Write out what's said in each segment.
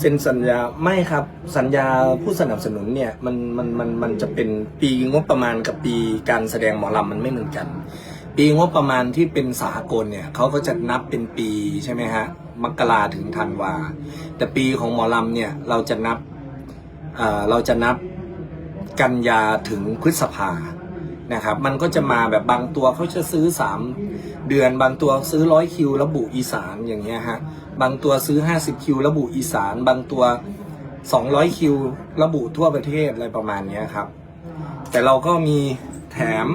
เซ็นสัญญาไม่ครับสัญญาผู้สนับสนุนเนี่ยมันมันมันมันจะเป็นปีงบประมาณกับปีการแสดงหมอลำมันไม่เหมือนกัน ปีงบประมาณที่เป็นสากลเนี่ยเขาก็จะนับเป็นปีใช่ไหมฮะมกราถึงธันวาแต่ปีของหมอลำเนี่ยเราจะนับเอ่อเราจะนับกันยาถึงพฤษภานะครับมันก็จะมาแบบบางตัวเขาจะซื้อ 3 เดือนบางตัวซื้อร้อยคิวระบุอีสานอย่างเงี้ยฮะ บางตัวซื้อ 50 คิว ระบุอีสาน บางตัว 200 คิว ระบุทั่วประเทศอะไรประมาณนี้ครับ แต่เราก็มีแถม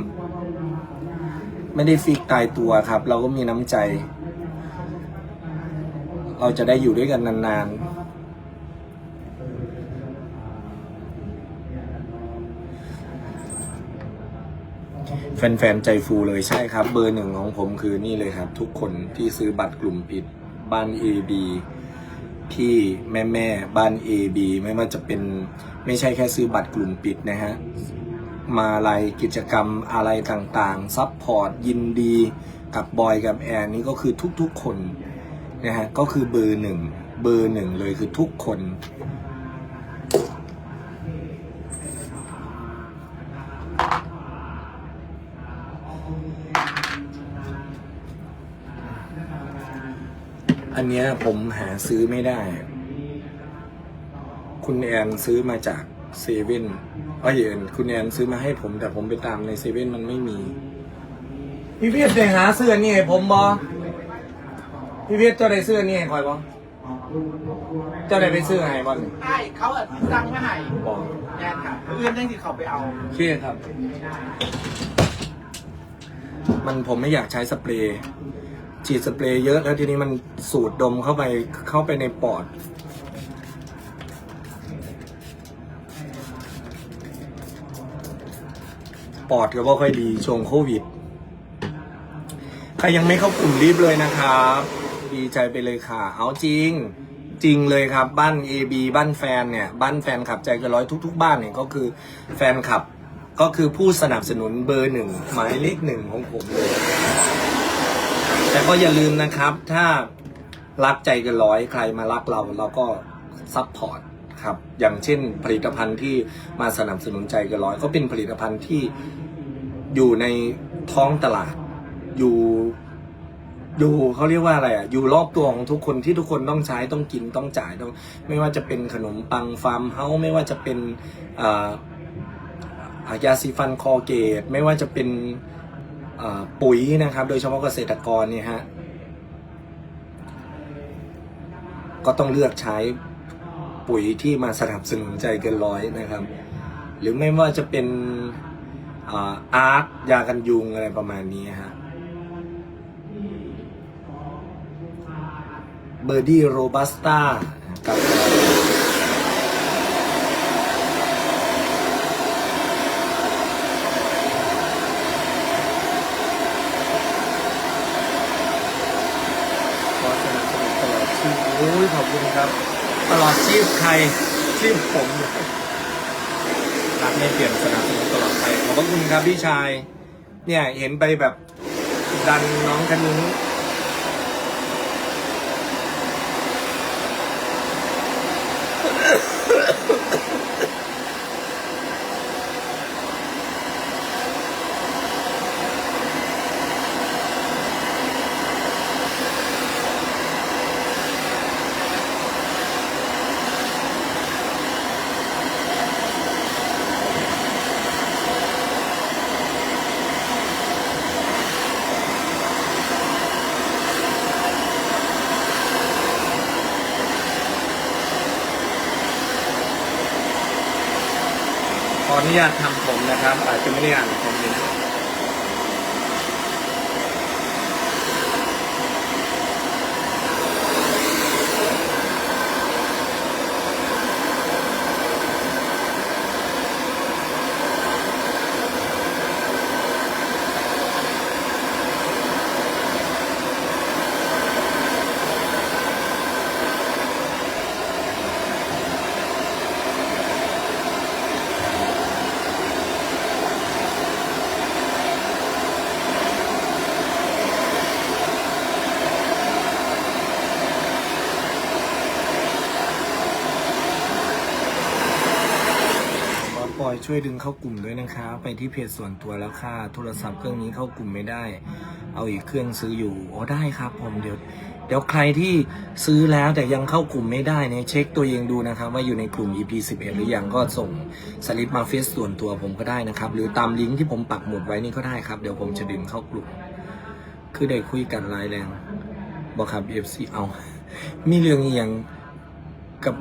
ไม่ได้ฟิกตายตัวครับ เราก็มีน้ำใจ เราจะได้อยู่ด้วยกันนานๆแฟนๆ ใจฟูเลยใช่ครับ เบอร์หนึ่งของผมคือนี่เลยครับ ทุกคนที่ซื้อบัตรกลุ่มปิด บ้าน AB พี่แม่แม่บ้าน AB ไม่ว่าจะเป็นไม่ใช่แค่ซื้อบัตรกลุ่มปิดนะฮะ มาอะไรกิจกรรมอะไรต่างๆซัพพอร์ตยินดีกับบอยกับแอนนี่ก็คือทุกๆคนนะฮะก็คือเบอร์หนึ่งเบอร์หนึ่งเลยคือทุกคน อันเนี้ยผมหาซื้อไม่ได้ คุณแอนซื้อมาจากเซเว่นเอ้ยเอ็นคุณแอนซื้อมาให้ผม แต่ผมไปตามในเซเว่นมันไม่มี พี่เพียรได้หาเสื้อนี่ให้ผมบอพี่เพียรเจ้าได้เสื้อนี่ให้คอยบอเจ้าได้ไปซื้อให้บอลใช่เขาอะสั่งมาให้บอแอนค่ะเอื้อนได้ที่เขาไปเอาโอเคครับ มันผมไม่อยากใช้สเปรย์ ฉีดสเปรย์เยอะแล้วทีนี้มันสูดดมเข้าไปเข้าไปในปอด ปอดก็บ่ค่อยดีช่วงโควิด ใครยังไม่เข้ากลุ่มรีบเลยนะครับ ดีใจไปเลยค่ะ เอาจริง จริงเลยครับบ้าน AB บ้านแฟนเนี่ย บ้านแฟนขับใจเกันร้อยทุก ๆ บ้านเนี่ยก็คือแฟนขับก็คือผู้สนับสนุนเบอร์หนึ่งหมายเลขหนึ่งของผมเลย แต่ก็อย่าลืมนะครับ ถ้ารักใจกันร้อยใครมารักเราเราก็ซัพพอร์ตครับ อย่างเช่นผลิตภัณฑ์ที่มาสนับสนุนใจกันร้อย ก็เป็นผลิตภัณฑ์ที่อยู่ในท้องตลาด อยู่อยู่เขาเรียกว่าอะไรอะ อยู่รอบตัวของทุกคนที่ทุกคนต้องใช้ต้องกินต้องจ่ายต้อง ไม่ว่าจะเป็นขนมปังฟาร์มเฮาส์ไม่ว่าจะเป็นอ่ายาสีฟันคอเกต ไม่ว่าจะเป็น ปุ๋ยนะครับ โดยเฉพาะเกษตรกรเนี่ยฮะก็ต้องเลือกใช้ปุ๋ยที่มาสนับสนุนใจเกินร้อยนะครับ หรือไม่ว่าจะเป็นอาร์ตยากันยุงอะไรประมาณนี้ฮะเบอร์ดี้โรบัสต้ากับ ขอสนับสนุนตลอดชีพโอ้ยขอบ คุณครับ ตลอดชีพใครชีพผมรักไม่เปลี่ยนสนับสนุนตลอดไปขอบพระคุณครับพี่ชาย เนี่ยเห็นไปแบบดันน้องคนนี้ข ญาตทำผมนะครับ อาจจะไม่ได้อ่าน ช่วยดึงเข้ากลุ่มด้วยนะคะ ไปที่เพจส่วนตัวแล้วค่ะ โทรศัพท์เครื่องนี้เข้ากลุ่มไม่ได้ เอาอีกเครื่องซื้ออยู่อ๋อได้ครับ ผมเดี๋ยวเดี๋ยวใครที่ซื้อแล้วแต่ยังเข้ากลุ่มไม่ได้เนี่ยเช็คตัวเองดูนะครับว่าอยู่ในกลุ่ม EP 11 หรือยังก็ส่งสลิปมาเฟซส่วนตัวผมก็ได้นะครับ หรือตามลิงก์ที่ผมปักหมุดไว้นี่ก็ได้ครับ เดี๋ยวผมจะดึงเข้ากลุ่ม คือได้คุยกันรายแรงบอกครับ FC เอามีเรื่องอย่างกับ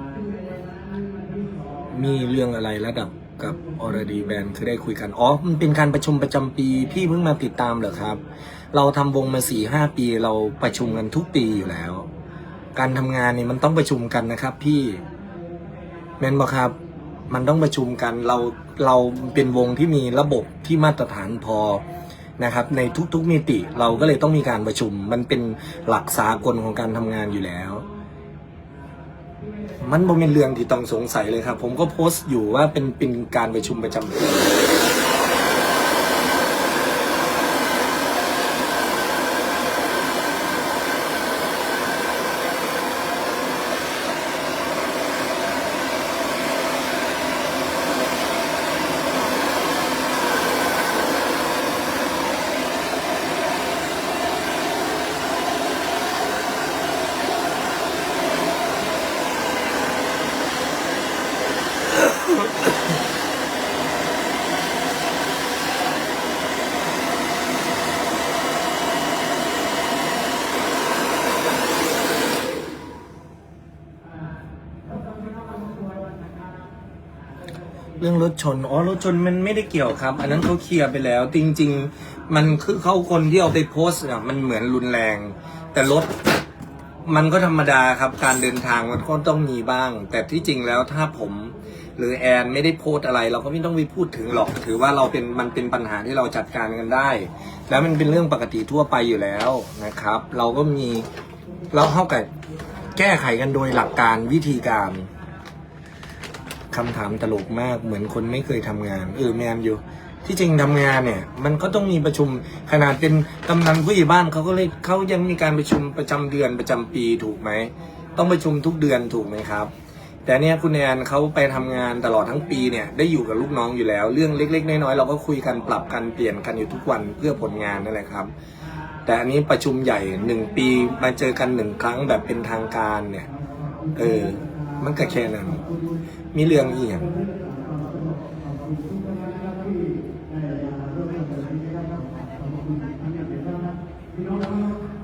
มีเรื่องอะไรระดับ กับออร์ดีแบนคือได้คุยกันอ๋อมันเป็นการประชุมประจำปี พี่เพิ่งมาติดตามเหรอครับ เราทำวงมาสี่ห้าปีเราประชุมกันทุกปีอยู่แล้ว การทำงานนี่มันต้องประชุมกันนะครับ พี่แมนบอกครับมันต้องประชุมกันเราเราเป็นวงที่มีระบบที่มาตรฐานพอนะครับ ในทุกๆมิติเราก็เลยต้องมีการประชุม มันเป็นหลักสากลของการทำงานอยู่แล้ว มันบ่เป็นเรื่องที่ต้องสงสัยเลยครับ ผมก็โพสต์อยู่ว่าเป็นเป็นการประชุมประจำปี รื่องรถชน อ๋อ รถชนมันไม่ได้เกี่ยวครับ อันนั้นเขาเคลียร์ไปแล้ว จริง ๆ มันคือเขาคนที่เอาไปโพสต์อะมันเหมือนรุนแรง แต่รถมันก็ธรรมดาครับ การเดินทางมันก็ต้องมีบ้าง แต่ที่จริงแล้วถ้าผมหรือแอนไม่ได้โพสต์อะไร เราก็ไม่ต้องไปพูดถึงหรอก ถือว่าเราเป็นมันเป็นปัญหาที่เราจัดการกันได้ แล้วมันเป็นเรื่องปกติทั่วไปอยู่แล้วนะครับ เราก็มีเราเข้ากับแก้ไขกันโดยหลักการวิธีการ คำถามตลกมาก เหมือนคนไม่เคยทำงาน เออแมนอยู่ ที่จริงทำงานเนี่ย มันก็ต้องมีประชุมขนาดเป็นกำนันผู้ใหญ่บ้านเขาก็เลยเขายังมีการประชุมประจำเดือนประจำปีถูกไหม ต้องประชุมทุกเดือนถูกไหมครับ แต่เนี่ยคุณแอนเขาไปทำงานตลอดทั้งปีเนี่ยได้อยู่กับลูกน้องอยู่แล้ว เรื่องเล็ก ๆ น้อยๆเราก็คุยกันปรับกันเปลี่ยนกันอยู่ทุกวันเพื่อผลงานนั่นแหละครับ แต่อันนี้ประชุมใหญ่หนึ่งปีมาเจอกันหนึ่งครั้งแบบเป็นทางการเนี่ย เออ มันก็แค่นั้น มีเรื่องอีกอย่าง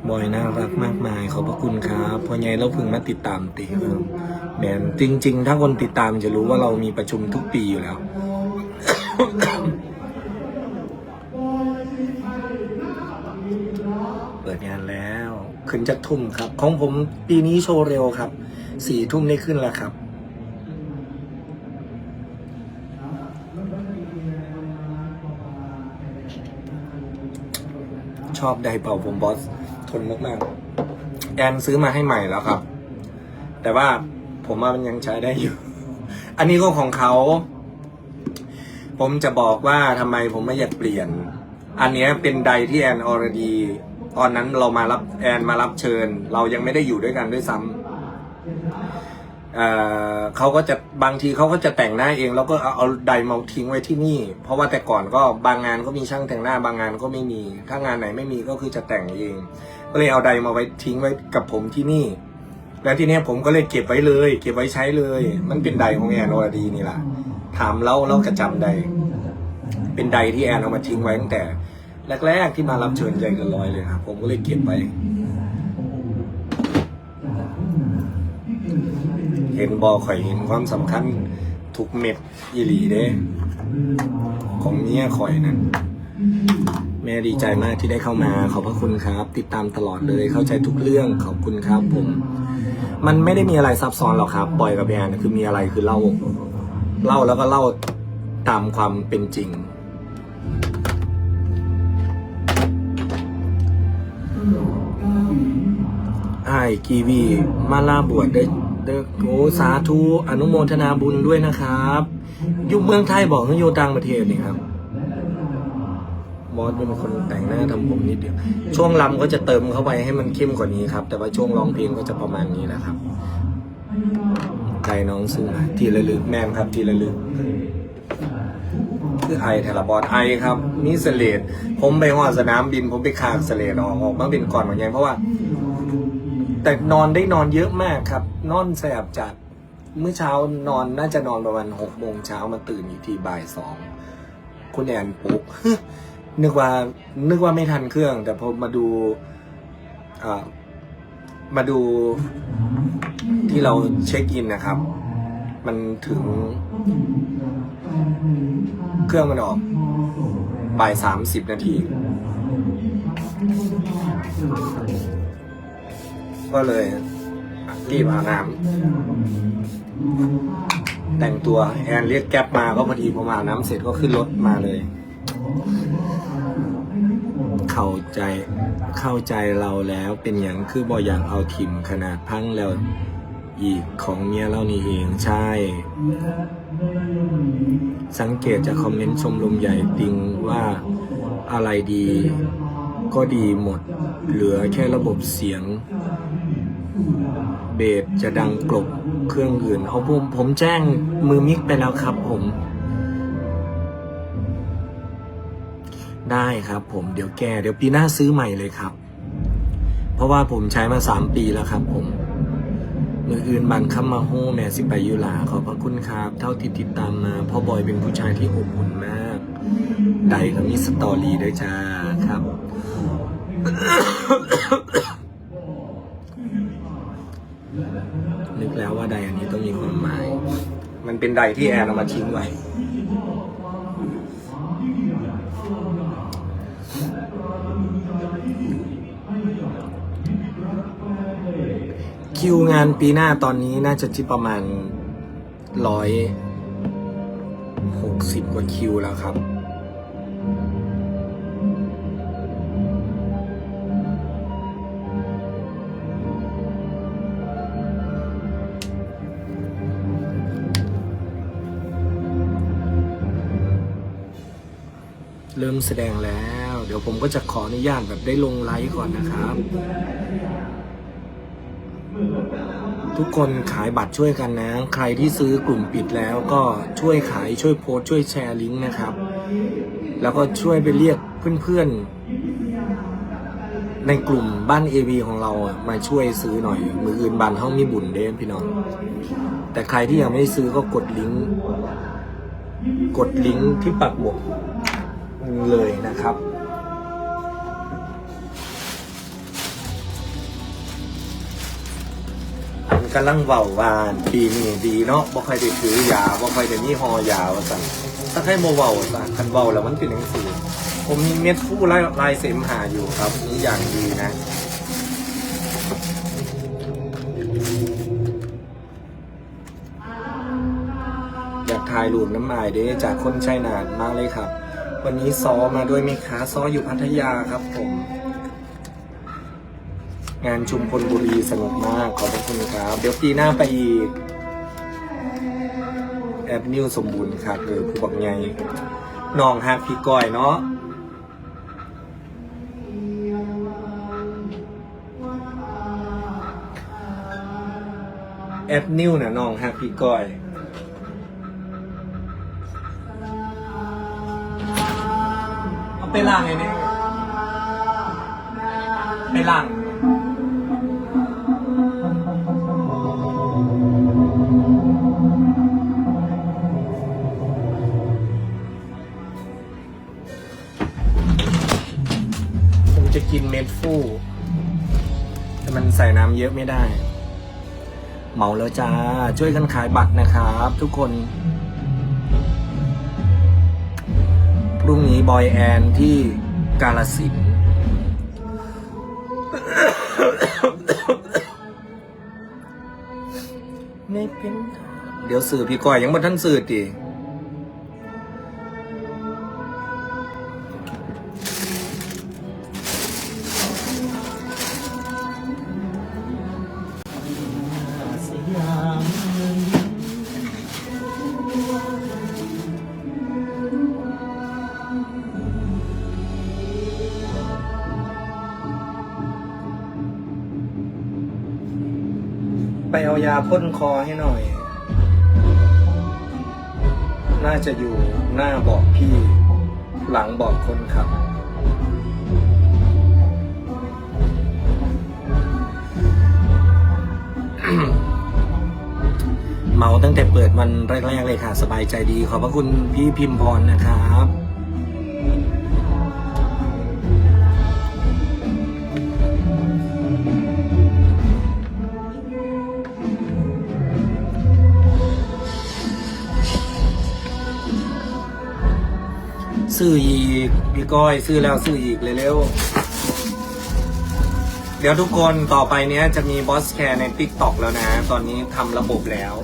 บอยน่ารักมากมาย ขอบพระคุณครับพอไงเราพิ่งมาติดตามติเออแมนจริง ๆ ถ้าคนติดตามจะรู้ว่าเรามีประชุมทุกปีอยู่แล้ว เปิดงานแล้ว ขึ้นจากทุ่มครับ ของผมปีนี้โชว์เร็วครับ สี่ทุ่มได้ขึ้นแล้วครับ ชอบไดเป่าผมบอส ทนมากๆ แอนซื้อมาให้ใหม่แล้วครับ แต่ว่าผมว่ามันยังใช้ได้อยู่ อันนี้ก็ของเขา ผมจะบอกว่าทำไมผมไม่อยากเปลี่ยน อันนี้เป็นไดที่แอนออรดีตอนนั้นเรามารับแอนมารับเชิญ เรายังไม่ได้อยู่ด้วยกันด้วยซ้ำ เขาก็จะบางทีเขาก็จะแต่งหน้าเอง แล้วก็เอาไดมาทิ้งไว้ที่นี่ เพราะว่าแต่ก่อนก็บางงานก็มีช่างแต่งหน้าบางงานก็ไม่มี ถ้างานไหนไม่มีก็คือจะแต่งเอง ก็เลยเอาไดมาไว้ทิ้งไว้กับผมที่นี่ แล้วทีเนี้ยผมก็เลยเก็บไว้เลย เก็บไว้ใช้เลย มันเป็นไดของแอนอรดีนี่แหละถามเล่าเล่ากระจำไดเป็นไดที่แอนเอามาทิ้งไว้ตั้งแต่แรกๆที่มารับเชิญใจเกันร้อยเลยครับผมก็เลยเก็บไว้ เห็นบอข่อยเห็นความสำคัญทุกเม็ดอีหลีเด้ ของเมียข่อยนั่นแม่ดีใจมากที่ได้เข้ามา ขอบพระคุณครับ ติดตามตลอดเลย เข้าใจทุกเรื่องขอบคุณครับผม มันไม่ได้มีอะไรซับซ้อนหรอกครับบอยกับแอนคือมีอะไรคือเล่าเล่าแล้วก็เล่าตามความเป็นจริง ไอ้ายกีวีมาลาบวชได้ เด้อโอ้สาธุอนุโมทนาบุญด้วยนะครับ อยู่เมืองไทยบอกให้อยู่ต่างประเทศนี่ครับบอสเป็นคนแต่งหน้าทำผมนิดเดียว ช่วงลำก็จะเติมเข้าไปให้มันเข้มกว่านี้ครับ แต่ว่าช่วงร้องเพลงก็จะประมาณนี้นะครับใจน้องซื้อมาทีละลึกแม่ครับ ทีละลึกคือไอแทลบอดไอครับมีเสเลดผมไปหอสนามบินผมไปคากเสเลดออกออกมาเป็นก่อนเหมือนกันเพราะว่า แต่นอนได้นอนเยอะมากครับ นอนแสบจัด เมื่อเช้านอนน่าจะนอนประมาณหกโมงเช้ามาตื่นอีกทีบ่ายสองคุณแอนปลุกนึกว่า นึกว่าไม่ทันเครื่อง แต่พอมาดูมาดูที่เราเช็คอินนะครับ มันถึง เครื่องมันออกบ่ายสามสิบนาที ก็เลยรีบอาบน้ำแต่งตัวแอนเรียกแก๊ปมาก็พอดีผมอาน้ำเสร็จก็ขึ้นรถมาเลย เข้าใจเข้าใจเราแล้วเป็นอย่างคือบออย่ากเอาทิมขนาดพังแล้วอีกของเมียเรานี่เองใช่ สังเกตจากคอมเมนต์ชมรมใหญ่ติงว่าอะไรดีก็ดีหมด เหลือแค่ระบบเสียง เบสจะดังกลบเครื่องอื่นเอาผมผมแจ้งมือมิกไปแล้วครับผม ได้ครับผมเดี๋ยวแกเดี๋ยวปีหน้าซื้อใหม่เลยครับ เพราะว่าผมใช้มาสามปีแล้วครับผมมืออื่นบันคัมมาโฮแม่สิไปยุลาขอบพระคุณครับ เท่าที่ติดตามมาพ่อบอยเป็นผู้ชายที่อบอุ่นมากไดก็มีสตอรี่ด้วยจ้าครับ นึกแล้ ว่าไดอันนี้ต้องมีความหมาย มันเป็นไดที่แอนเอามาทิ้งไว้ คิวงานปีหน้าตอนนี้น่าจะที่ประมาณร้อยหกสิบกว่าคิวแล้วครับ เริ่มแสดงแล้ว เดี๋ยวผมก็จะขออนุญาตแบบได้ลงไลฟ์ก่อนนะครับ ทุกคนขายบัตรช่วยกันนะ ใครที่ซื้อกลุ่มปิดแล้วก็ช่วยขายช่วยโพสช่วยแชร์ลิงก์นะครับ แล้วก็ช่วยไปเรียกเพื่อนๆ ในกลุ่มบ้าน AV ของเราอะมาช่วยซื้อหน่อย มืออื่นบันห้องมีบุญเด้พี่น้อง แต่ใครที่ยังไม่ได้ซื้อก็กดลิงก์กดลิงก์ที่ปักหมุด เลยนะครับอันกำลังเบาวานปีนี้ดีเนาะบ่ค่อยได้ถือยาบ่ค่อยได้มีหอยาว่าสั่นถ้าใครโมเบาสั่นคันเบาแล้วมันเป็นหนังสือผมมีเม็ดฟู่ลายลายเสมหาอยู่ครับนี่อย่างดีนะอยากถ่ายรูปน้ำลายเด้จากคนชัยนาทมากเลยครับ วันนี้ซอมาด้วยไหมคะซออยู่พัทยาครับผม งานชุมพลบุรีสนุกมาก ขอบพระคุณครับ เดี๋ยวปีหน้าไปอีก แอดนิวสมบูรณ์ครับหรือผู้บักไงน้องฮักพี่ก้อยเนาะแอดนิวน่ะน้องฮักพี่ก้อย ไปล่างไงเนี่ยไปล่างผมจะกินเม็ดฟู แต่มันใส่น้ำเยอะไม่ได้ เหมาแล้วจ้า ช่วยกันขายบัตรนะครับ ทุกคน พรุ่งนี้บอยแอนที่กาลสินธุ์ไม่เป็นไรเดี๋ยวสื่อพี่ก้อยยังบ่ท่านสื่อตี ไปเอายาพ่นคอให้หน่อย น่าจะอยู่หน้าบาะพี่ หลังบาะคนขับ เมาตั้งแต่เปิดวันแรกๆเลยค่ะ สบายใจดี ขอบพระคุณพี่พิมพรนะครับ ซื้ออีกพี่ก้อยซื้อแล้วซื้ออีกเร็วๆเดี๋ยวทุกคนต่อไปเนี้ยจะมีบอสแคร์ใน t ิ k t o k แล้วนะ ตอนนี้ทำระบบแล้ว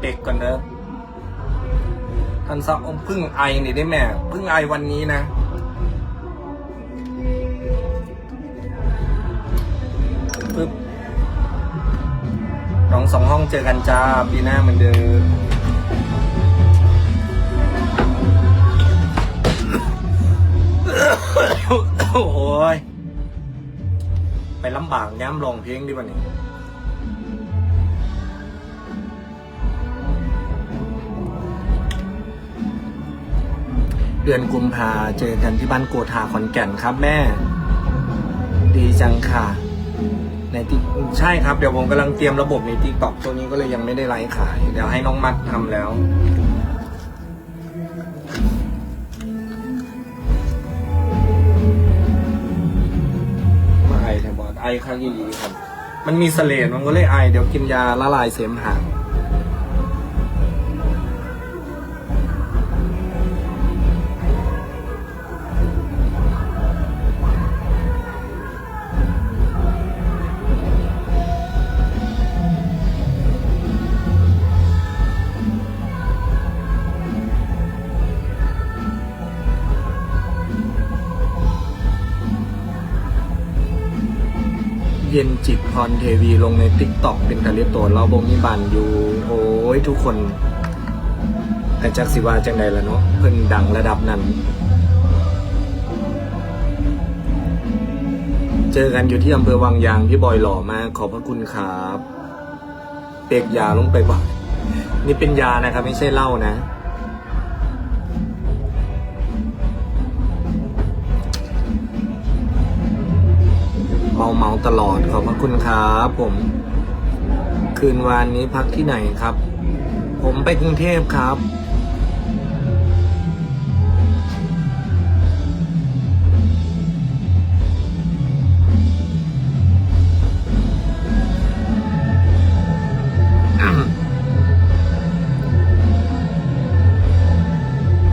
เด็กก่อนเนอะท่านซักอมพึ่งไอนี่ได้แม่พึ่งไอวันนี้นะ ปึ๊บน้องสองห้องเจอกันจ้า ปีหน้าเหมือนเดิมโอ้ยไปลำบากย้ำลองเพลงดีกว่านี้ เดือนกุมภาเจอกันที่บ้านโกธาขอนแก่นครับแม่ ดีจังค่ะ ในติ๊กใช่ครับ เดี๋ยวผมกำลังเตรียมระบบในติ๊กต็อกตัวนี้ก็เลยยังไม่ได้ไลฟ์ขาย เดี๋ยวให้น้องมัดทำแล้วมาไอแทบอดไอข้างยีรีครับ มันมีเสลดมันก็เลยไอ เดี๋ยวกินยาละลายเสมหะ นจิตพรเทวีลงในติ๊กต็อกเป็นทะเลตัวเราบงมีบันอยู่ โอ้ยทุกคน แต่จักสิว่าจังใดละเนาะเพิ่นดังระดับนั้น เจอกันอยู่ที่อำเภอวังยางพี่บอยหล่อมากขอบพระคุณครับ เปกยาลงไปบ่นี่เป็นยานะครับ ไม่ใช่เหล้านะ เมาเมาตลอดขอบพระคุณครับผมคืนวานนี้พักที่ไหนครับ ผมไปกรุงเทพครับ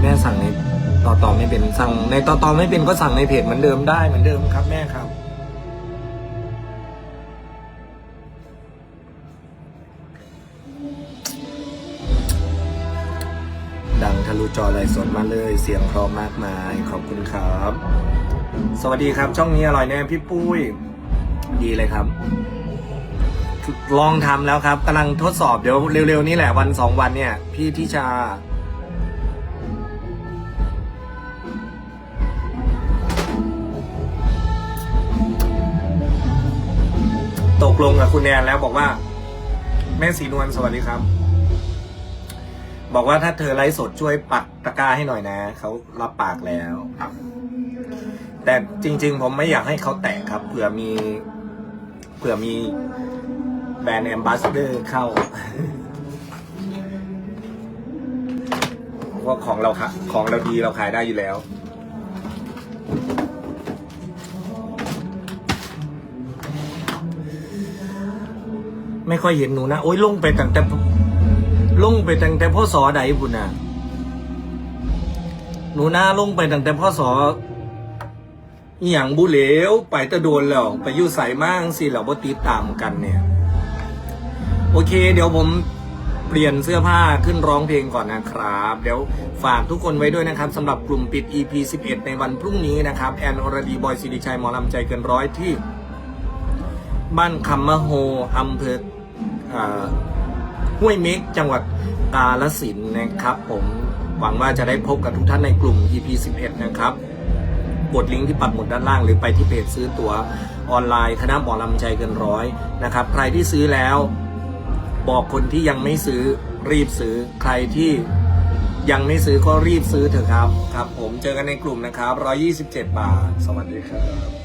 แม่สั่งในต่อต่อไม่เป็นสั่งในต่อต่อไม่เป็นก็สั่งในเพจเหมือนเดิมได้เหมือนเดิมครับแม่ครับ ทะลุจอไลฟ์สดมาเลยเสียงพราะมมากมายขอบคุณครับ สวัสดีครับช่องนี้อร่อยแน่พี่ปุ้ย ดีเลยครับ ลองทำแล้วครับกำลังทดสอบเดี๋ยวเร็วๆนี้แหละวันสองวันเนี่ย พี่ทิชาตกลงกับคุณแนนแล้วบอกว่า แม่สีนวลสวัสดีครับ บอกว่าถ้าเธอไลฟ์สดช่วยปักตะกร้าให้หน่อยนะ เขารับปากแล้วแต่จริง ๆ ผมไม่อยากให้เขาแตะครับเผื่อมีเผื่อมีแบรนด์แอมบาสเดอร์เข้าเพราะว่าของเราค่ะของเราดีเราขายได้อยู่แล้วไม่ค่อยเห็นหนูนะ โอ้ยลงไปตั้งแต่ ลงไปตั้งแต่พ่อสอใดบุญน่ะ หนูนาลงไปตั้งแต่พ่อสออหย่างบุเหลวไปตะโดนแล้ว ไปอยู่ใส่มากสิเราบ่ติดตามกันเนี่ย โอเค เดี๋ยวผมเปลี่ยนเสื้อผ้าขึ้นร้องเพลงก่อนนะครับ เดี๋ยวฝากทุกคนไว้ด้วยนะครับสำหรับกลุ่มปิด EP 11 ในวันพรุ่งนี้นะครับ แอนอรดีบอยสิริชัยหมอลำใจเกินร้อยที่ บ้านคำมะโฮอำเภออ่า ห้วยเม็กจังหวัดกาฬสินนะครับ ผมหวังว่าจะได้พบกับทุกท่านในกลุ่ม EP 11 นะครับ กดลิงก์ที่ปักหมุดด้านล่างหรือไปที่เพจซื้อตั๋วออนไลน์คณะหมอลำใจเกินร้อยนะครับ ใครที่ซื้อแล้วบอกคนที่ยังไม่ซื้อรีบซื้อใครที่ยังไม่ซื้อก็รีบซื้อเถอะครับ ครับ ผมเจอกันในกลุ่มนะครับ 127 บาท สวัสดีครับ